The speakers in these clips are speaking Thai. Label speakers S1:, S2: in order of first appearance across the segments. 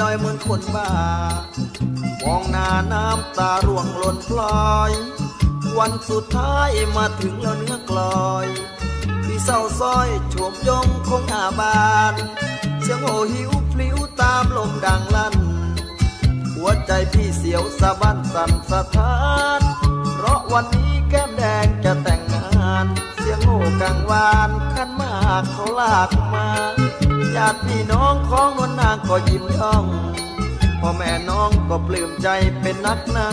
S1: ลอยเหมือนคนบ้ามองหน้าน้ำตาร่วงหล่นพลอย วันสุดท้ายมาถึงแล้วเนื้อกลอยพี่เศร้าซ้อยโฉมยงคงหน้าบานเสียงโหหิวพลิ้วตามลมดังลั่น หัวใจพี่เสียวสะบั้นสั่นสะท้าน เพราะวันนี้แก เสียงโห่กังวานขันมากเขาลากมาญาติพี่น้องของนวลนางก็ยิ้มย่องพ่อแม่น้องก็ปลื้มใจเป็นนักหนา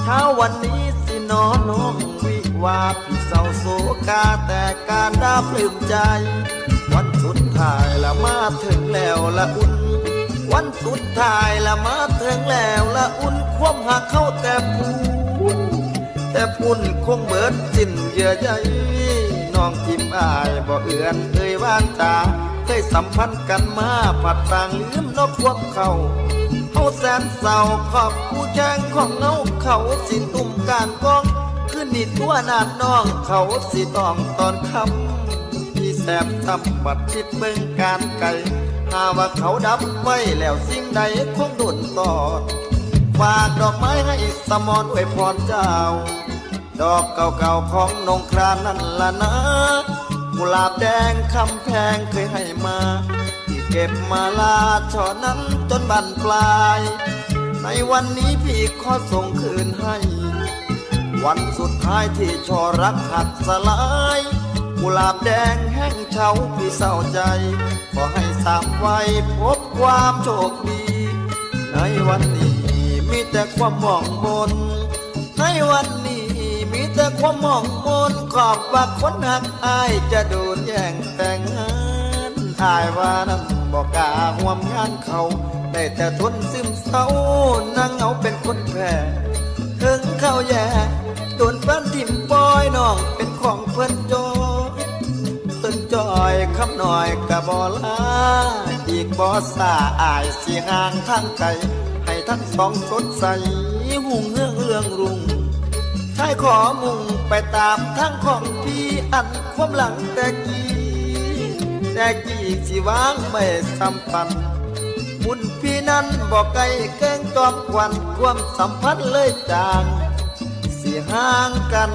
S1: เช้าวันนี้สินอนน้องวิวาพี่เศร้าโศกาแต่การดาปลื้มใจ วันสุดท้ายละมาถึงแล้วละอุ่น วันสุดท้ายละมาถึงแล้วละอุ่นความหักเข้าแต่พูนแต่ปุ่นคงเบิดสิ้นเยื่อใย น้องทิมอายบ่เอือนเอ่ยว่านตาเคยสัมพันธ์กันมาผัดต่างลืมนกควบเขาเขาแสนเศร้าขอบผู้แจ้งของเงาเขาสิตุ่มการกองขึ้นนิดตัวนาดน้องเขาสิต้องตอนคำที่แสบทำบัดคิดเบิ่งการไกลหาว่าเขาดับไว้แล้วสิ่งใดคงโดนตอดฝากดอกไม้ให้สมอนอวยพรเจ้า ดอกเก่าๆของนงครานนั่นละนะกุหลาบแดงคำแพงเคยให้มา ที่เก็บมาลาช่อนั้นจนบันปลาย ในวันนี้พี่ขอส่งคืนให้ วันสุดท้ายที่ช่อรักหักสลายกุหลาบแดงแห้งเฉาพี่เศร้าใจ ขอให้สามไว้พบความโชคดี ในวันนี้มีแต่ความหมองมนในวันนี้ แต่ความมองมนขอบว่าคนหักอายจะโดนแย่งแต่งงานอายว่านั้นบอกกาห่วมงานเขาได้แต่ทนซึมเศร้านั่งเหงาเป็นคนแพ้ถึงเข้าแย่โดนฟันทิ่มปอยน้องเป็นของเพิ่นจอยเพิ่นจอยคำหน่อยกะบอลาอีกบอสาอายสีห่างทางไกลให้ทั้งสองสดใสหุ่งเรื่องเรื่องรุง ชายขอมุ่งไปตามทางของพี่อันความหลังแต่กี้แต่กี้สิวางไม่สัมพันธ์บุญพี่นั้นบอกไกลเก่งจอมควันความสัมพันธ์เลยจาง สิห่างกัน